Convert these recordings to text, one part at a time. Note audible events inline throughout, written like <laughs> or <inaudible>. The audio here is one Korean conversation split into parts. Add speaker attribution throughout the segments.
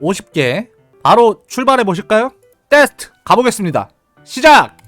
Speaker 1: 50개 바로 출발해 보실까요? 테스트 가보겠습니다. 시작!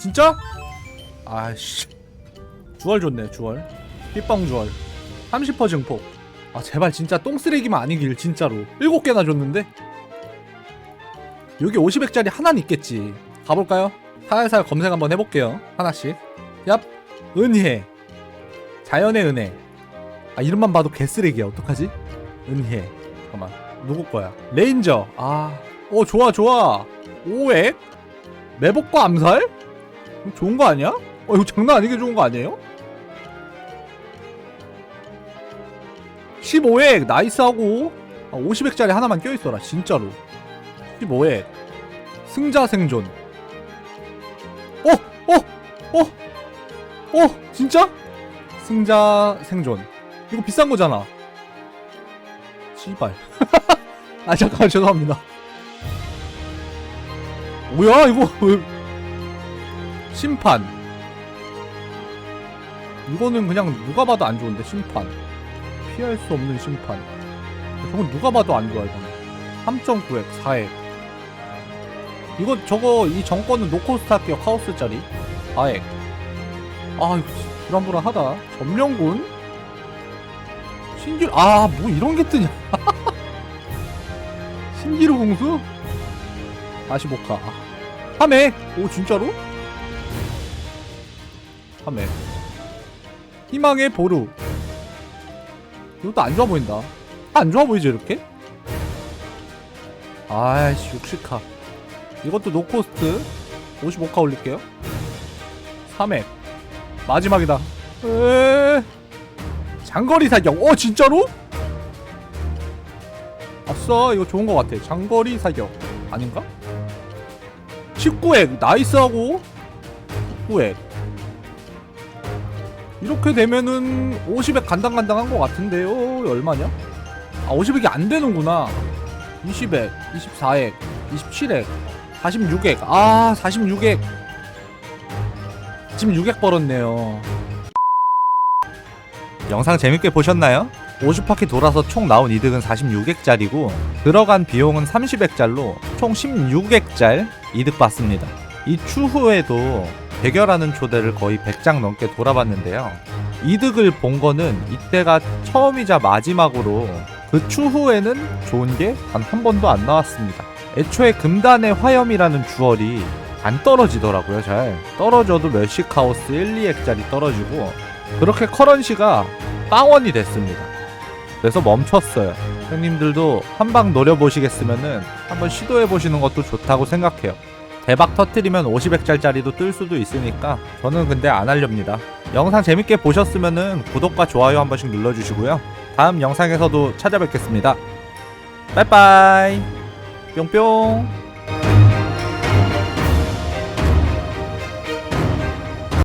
Speaker 1: 진짜? 아씨. 주얼 좋네 주얼. 삐빵 주얼. 30% 증폭. 아 제발 진짜 똥쓰레기만 아니길 진짜로. 7개나 줬는데? 여기 50액짜리 하나는 있겠지. 가볼까요? 살살 검색 한번 해볼게요. 하나씩. 얍. 은혜. 자연의 은혜. 아 이름만 봐도 개쓰레기야. 어떡하지? 은혜. 잠깐만. 누구 거야? 레인저. 아오 좋아 좋아. 5액? 매복과 암살? 좋은 거 아니야? 어 이거 장난 아니게 좋은 거 아니에요? 15액 나이스하고 아, 50액짜리 하나만 껴있어라 진짜로 15액 승자 생존 어! 어! 어! 어! 진짜? 승자 생존 이거 비싼 거잖아 씨발 <laughs> 아 잠깐만 죄송합니다 뭐야 이거 왜 심판. 이거는 그냥 누가 봐도 안 좋은데 심판. 피할 수 없는 심판. 저건 누가 봐도 안 좋아 이거는. 3.9액 4액. 이거 저거 이 정권은 노코스트 할게요 카오스짜리. 4액. 아 불안불안하다. 점령군? 신기루 아뭐 이런 게 뜨냐? <laughs> 신기루 공수? 45카. 3액. 오 진짜로? 3회 희망의 보루. 이것도 안 좋아 보인다. 안 좋아 보이지 이렇게? 아이씨 60카 이것도 노코스트. 55카 올릴게요. 3회. 마지막이다. 에 장거리 사격. 어 진짜로? 아싸 이거 좋은 거 같아. 장거리 사격. 아닌가? 19액 나이스하고. 9액 이렇게 되면은 50에 간당간당한 것 같은데요. 얼마냐? 아 50액이 안 되는구나. 20액 24액 27액 46액 아 46액 지금 6액 벌었네요. 영상 재밌게 보셨나요? 50바퀴 돌아서 총 나온 이득은 46액짜리고 들어간 비용은 30액짜리로 총 16액짜리 이득 봤습니다 이 추후에도 대결하는 초대를 거의 100장 넘게 돌아봤는데요. 이득을 본 거는 이때가 처음이자 마지막으로 그 추후에는 좋은 게 단 한 번도 안 나왔습니다. 애초에 금단의 화염이라는 주얼이 안 떨어지더라고요, 잘. 떨어져도 몇십 카오스 1, 2액짜리 떨어지고 그렇게 커런시가 빵원이 됐습니다. 그래서 멈췄어요. 형님들도 한방 노려보시겠으면은 한번 시도해보시는 것도 좋다고 생각해요. 대박 터트리면 50액짜리도 뜰 수도 있으니까 저는 근데 안 하렵니다. 영상 재밌게 보셨으면은 구독과 좋아요 한 번씩 눌러주시고요. 다음 영상에서도 찾아뵙겠습니다. 빠이빠이 뿅뿅